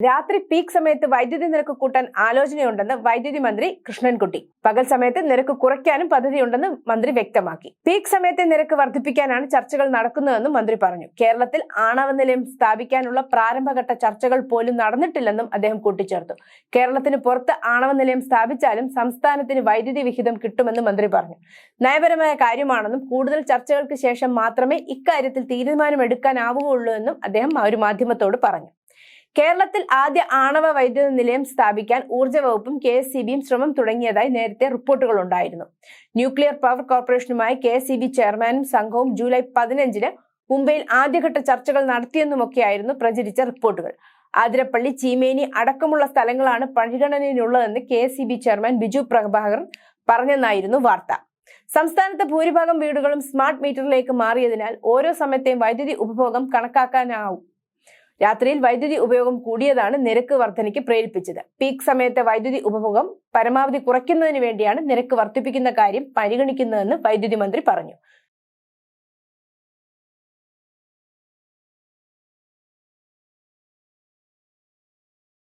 രാത്രി പീക്ക് സമയത്ത് വൈദ്യുതി നിരക്ക് കൂട്ടാൻ ആലോചനയുണ്ടെന്ന് വൈദ്യുതി മന്ത്രി കൃഷ്ണൻകുട്ടി. പകൽ സമയത്ത് നിരക്ക് കുറയ്ക്കാനും പദ്ധതിയുണ്ടെന്ന് മന്ത്രി വ്യക്തമാക്കി. പീക്ക് സമയത്തെ നിരക്ക് വർദ്ധിപ്പിക്കാനാണ് ചർച്ചകൾ നടക്കുന്നതെന്നും മന്ത്രി പറഞ്ഞു. കേരളത്തിൽ ആണവ നിലയം സ്ഥാപിക്കാനുള്ള പ്രാരംഭഘട്ട ചർച്ചകൾ പോലും നടന്നിട്ടില്ലെന്നും അദ്ദേഹം കൂട്ടിച്ചേർത്തു. കേരളത്തിന് പുറത്ത് ആണവ നിലയം സ്ഥാപിച്ചാലും സംസ്ഥാനത്തിന് വൈദ്യുതി വിഹിതം കിട്ടുമെന്നും മന്ത്രി പറഞ്ഞു. നയപരമായ കാര്യമാണെന്നും കൂടുതൽ ചർച്ചകൾക്ക് ശേഷം മാത്രമേ ഇക്കാര്യത്തിൽ തീരുമാനമെടുക്കാനാവുകയുള്ളൂ എന്നും അദ്ദേഹം ഒരു മാധ്യമത്തോട് പറഞ്ഞു. കേരളത്തിൽ ആദ്യ ആണവ വൈദ്യുത നിലയം സ്ഥാപിക്കാൻ ഊർജ വകുപ്പും കെ എസ് സി ബിയും ശ്രമം തുടങ്ങിയതായി നേരത്തെ റിപ്പോർട്ടുകൾ ഉണ്ടായിരുന്നു. ന്യൂക്ലിയർ പവർ കോർപ്പറേഷനുമായി കെ എസ് സി ബി ചെയർമാനും സംഘവും ജൂലൈ പതിനഞ്ചിന് മുംബൈയിൽ ആദ്യഘട്ട ചർച്ചകൾ നടത്തിയെന്നുമൊക്കെയായിരുന്നു പ്രചരിച്ച റിപ്പോർട്ടുകൾ. ആതിരപ്പള്ളി ചീമേനി അടക്കമുള്ള സ്ഥലങ്ങളാണ് പരിഗണനയിലുള്ളതെന്ന് K S C B chairman Biju Prabhakar പറഞ്ഞെന്നായിരുന്നു വാർത്ത. സംസ്ഥാനത്ത് ഭൂരിഭാഗം വീടുകളും സ്മാർട്ട് മീറ്ററിലേക്ക് മാറിയതിനാൽ ഓരോ സമയത്തെയും വൈദ്യുതി ഉപഭോഗം കണക്കാക്കാനാവും. രാത്രിയിൽ വൈദ്യുതി ഉപയോഗം കൂടിയതാണ് നിരക്ക് വർധനയ്ക്ക് പ്രേരിപ്പിച്ചത്. പീക്ക് സമയത്തെ വൈദ്യുതി ഉപഭോഗം പരമാവധി കുറയ്ക്കുന്നതിന് വേണ്ടിയാണ് നിരക്ക് വർദ്ധിപ്പിക്കുന്ന കാര്യം പരിഗണിക്കുന്നതെന്ന് വൈദ്യുതി മന്ത്രി പറഞ്ഞു.